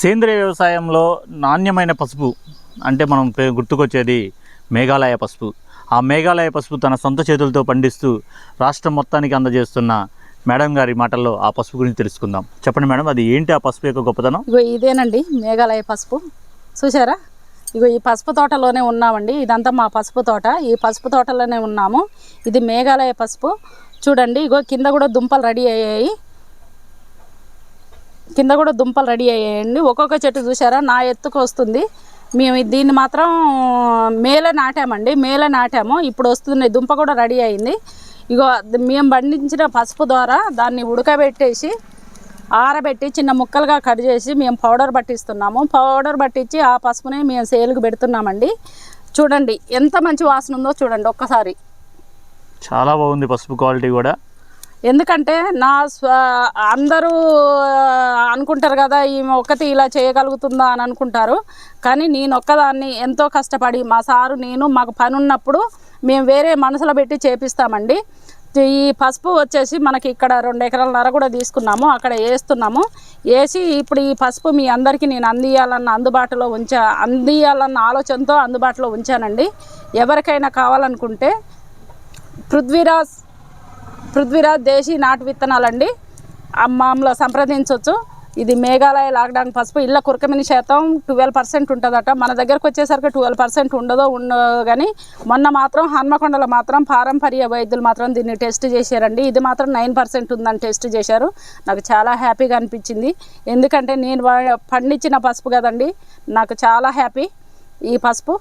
సేంద్రియ వ్యవసాయంలో నాణ్యమైన పసుపు అంటే మనం గుర్తుకొచ్చేది మేఘాలయ పసుపు. ఆ మేఘాలయ పసుపు తన సొంత చేతులతో పండిస్తూ రాష్ట్రం మొత్తానికి అందజేస్తున్న మేడం గారి మాటల్లో ఆ పసుపు గురించి తెలుసుకుందాం. చెప్పండి మేడం అది ఏంటి ఆ పసుపు యొక్క గొప్పతనం? ఇగో ఇదేనండి మేఘాలయ పసుపు. చూసారా ఇగో ఈ పసుపు తోటలోనే ఉన్నామండి. ఇదంతా మా పసుపు తోట. ఈ పసుపు తోటలోనే ఉన్నాము. ఇది మేఘాలయ పసుపు. చూడండి ఇగో కింద కూడా దుంపలు రెడీ అయ్యాయి. కింద కూడా దుంపలు రెడీ అయ్యాయండి ఒక్కొక్క చెట్టు చూసారా నా ఎత్తుకు వస్తుంది. మేము దీన్ని మాత్రం మేలే నాటామండి. మేలే నాటాము. ఇప్పుడు వస్తుంది. దుంప కూడా రెడీ అయింది. ఇగో మేము పండించిన పసుపు ద్వారా దాన్ని ఉడకబెట్టేసి ఆరబెట్టి చిన్న ముక్కలుగా కట్ చేసి మేము పౌడర్ పట్టిస్తున్నాము. పౌడర్ పట్టించి ఆ పసుపుని మేము సేల్కి పెడుతున్నామండి. చూడండి ఎంత మంచి వాసన ఉందో చూడండి ఒక్కసారి. చాలా బాగుంది పసుపు క్వాలిటీ కూడా. ఎందుకంటే నా స్వ అందరూ అనుకుంటారు కదా ఈమె ఒక్కటి ఇలా చేయగలుగుతుందా అని అనుకుంటారు. కానీ నేను ఒక్కదాన్ని ఎంతో కష్టపడి మా సారు నేను మాకు పని ఉన్నప్పుడు మేము వేరే మనసులో పెట్టి చేపిస్తామండి. ఈ పసుపు వచ్చేసి మనకి ఇక్కడ రెండు ఎకరాల నర కూడా తీసుకున్నాము అక్కడ వేస్తున్నాము. వేసి ఇప్పుడు ఈ పసుపు మీ అందరికీ నేను అందియాలన్న అందుబాటులో ఉంచా అందియాలన్న ఆలోచనతో అందుబాటులో ఉంచానండి. ఎవరికైనా కావాలనుకుంటే పృథ్వీరాజ్ పృథ్వీరాజ్ దేశీ నాటు విత్తనాలండి. అమ్మాంలో సంప్రదించవచ్చు. ఇది మేఘాలయ లాక్డౌన్ పసుపు ఇళ్ళ కురకమిని శాతం ట్వెల్వ్ పర్సెంట్ ఉంటుందట. మన దగ్గరకు వచ్చేసరికి ట్వెల్వ్ పర్సెంట్ ఉండదో ఉండదు కానీ మొన్న మాత్రం హన్మకొండలో మాత్రం పారంపర్య వైద్యులు మాత్రం దీన్ని టెస్ట్ చేశారండి. ఇది మాత్రం నైన్ పర్సెంట్ ఉందని టెస్ట్ చేశారు. నాకు చాలా హ్యాపీగా అనిపించింది. ఎందుకంటే నేను పండించిన పసుపు కదండి. నాకు చాలా హ్యాపీ ఈ పసుపు.